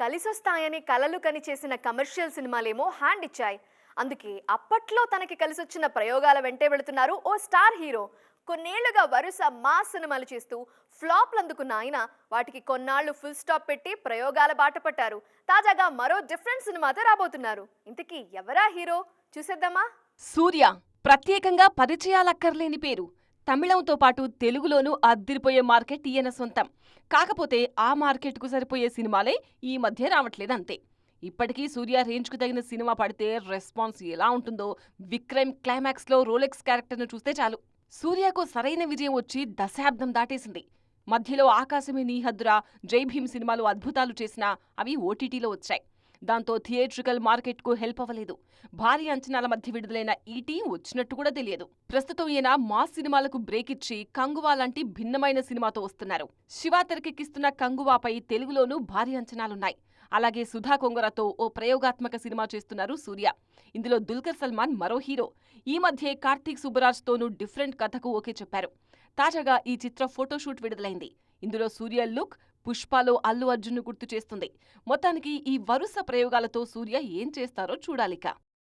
కలిసొస్తాయని కలలు కని చేసిన కమర్షియల్ సినిమాలేమో హ్యాండ్ ఇచ్చాయి. అందుకే అప్పట్లో తనకి కలిసొచ్చిన ప్రయోగాల వెంటే వెళుతున్నారు ఓ స్టార్ హీరో. కొన్నేళ్ళుగా వరుస మాస్ సినిమాలు చేస్తూ ఫ్లాప్లు అందుకున్న ఆయన వాటికి కొన్నాళ్ళు ఫుల్ స్టాప్ పెట్టి ప్రయోగాల బాట పట్టారు. తాజాగా మరో డిఫరెంట్ సినిమాతో రాబోతున్నారు. ఇంతకీ ఎవరా హీరో? చూసేద్దామా? సూర్య ప్రత్యేకంగా పరిచయాలక్కర్లేని పేరు. తమిళంతో పాటు తెలుగులోనూ అద్దిరిపోయే మార్కెట్ ఈయన సొంతం. కాకపోతే ఆ మార్కెట్కు సరిపోయే సినిమాలే ఈ మధ్య రావట్లేదంతే. ఇప్పటికీ సూర్య రేంజ్కు తగిన సినిమా పడితే రెస్పాన్స్ ఎలా ఉంటుందో విక్రమ్ క్లైమాక్స్లో రోలెక్స్ క్యారెక్టర్ను చూస్తే చాలు. సూర్యకు సరైన విజయం వచ్చి దశాబ్దం దాటేసింది. మధ్యలో ఆకాశమే నీ హద్దురా జై భీమ్ సినిమాలు అద్భుతాలు చేసినా అవి ఓటీటీలో వచ్చాయి. దాంతో థియేట్రికల్ మార్కెట్కు హెల్ప్ అవ్వలేదు. భారీ అంచనాల మధ్య విడుదలైన ఈటీ వచ్చినట్టు కూడా తెలియదు. ప్రస్తుతం ఈయన మాస్ సినిమాలకు బ్రేక్ ఇచ్చి కంగువా లాంటి భిన్నమైన సినిమాతో వస్తున్నారు. శివ తెరకెక్కిస్తున్న కంగువాపై తెలుగులోనూ భారీ అంచనాలున్నాయి. అలాగే సుధా కొంగరతో ఓ ప్రయోగాత్మక సినిమా చేస్తున్నారు సూర్య. ఇందులో దుల్కర్ సల్మాన్ మరో హీరో. ఈ మధ్యే కార్తీక్ సుబ్బరాజ్తోనూ డిఫరెంట్ కథకు ఓకే చెప్పారు. తాజాగా ఈ చిత్ర ఫోటోషూట్ విడుదలైంది. ఇందులో సూర్య లుక్ పుష్పలో అల్లు అర్జున్ను గుర్తు చేస్తుంది. మొత్తానికి ఈ వరుస ప్రయోగాలతో సూర్య ఏం చేస్తారో చూడాలిక.